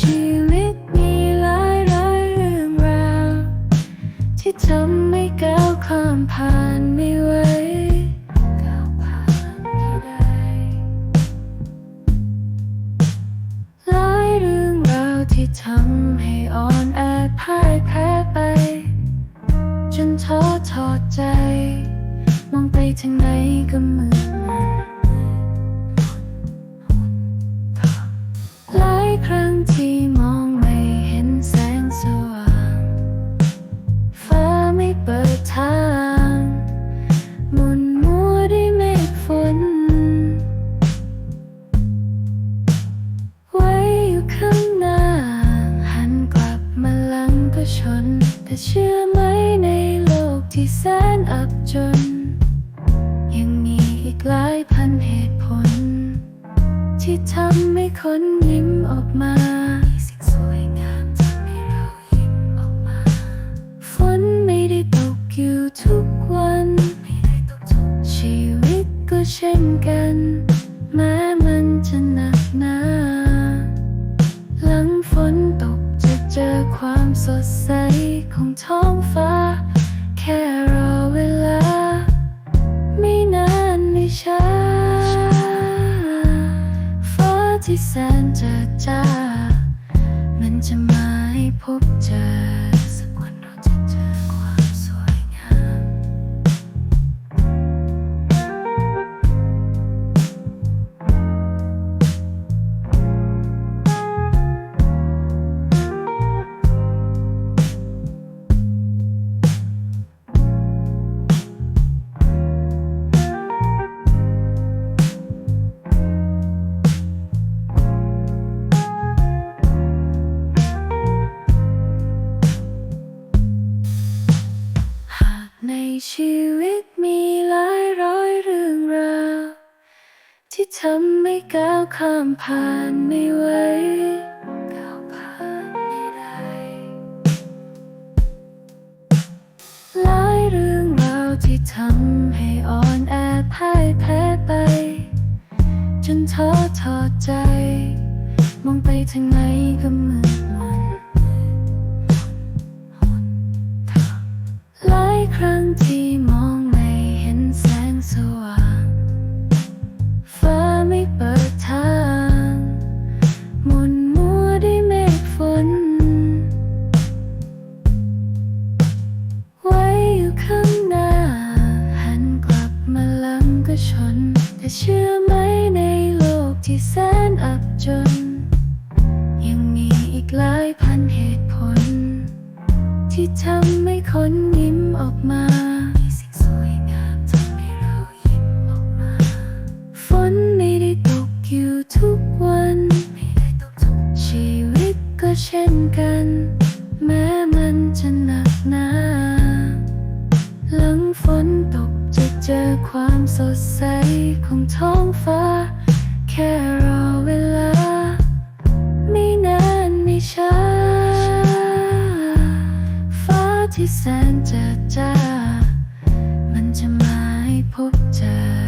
ชีวิตมีหลายร้อยเรื่องราว ที่ทำให้ก้าวข้ามผ่านไม่ไหวก้าวผ่านไม่ได้หลายเรื่องราวที่ทำให้อ่อนแอพ่ายแพ้ไป จนท้อถอดใจ มองไปทางไหนก็เหมือน ครั้งที่มองไม่เห็นแสงสว่างฟ้าไม่เปิดทางมุนมัวด้วยเมฆฝน ไว้อยู่ข้างหน้า หันกลับมาหลังก็ชน แต่เชื่อไหมในโลกที่แสนอับจน คนยิ้มออกมาสิ่งสวยงามทำให้เรายิ้มออกมา ฝนไม่ได้ตกอยู่ทุกวัน ไม่ได้ตกทุกชีวิตก็เช่นกัน แม้มันจะหนักหนาหลังฝนตกจะเจอความสดใสของท้องฟ้าแค่รอ ที่แสนจะจ้า มันจะมาให้พบเจอ ชีวิตมีหลายร้อยเรื่องราวที่ทำให้ก้าวข้ามผ่านไม่ไหวก้าวผ่านไม่ได้หลายเรื่องราวที่ทำให้อ่อนแอพ่ายแพ้ไป จนท้อถอดใจ มองไปทางไหนก็ ชน แต่เชื่อไหมในโลกที่แสนอับจน ยังมีอีกหลายพันเหตุผล ที่ทำให้คนยิ้มออกมาสิ่งสวยงามทำให้เรายิ้มออกมาฝนไม่ได้ตกอยู่ทุกวัน ชีวิตก็เช่นกัน แม้มันจะหนักหนาหลังฝน จะเจอความสดใสของท้องฟ้า แค่รอเวลา ไม่นานไม่ช้า ฟ้าที่แสนจะจ้า มันจะมาให้พบเจอ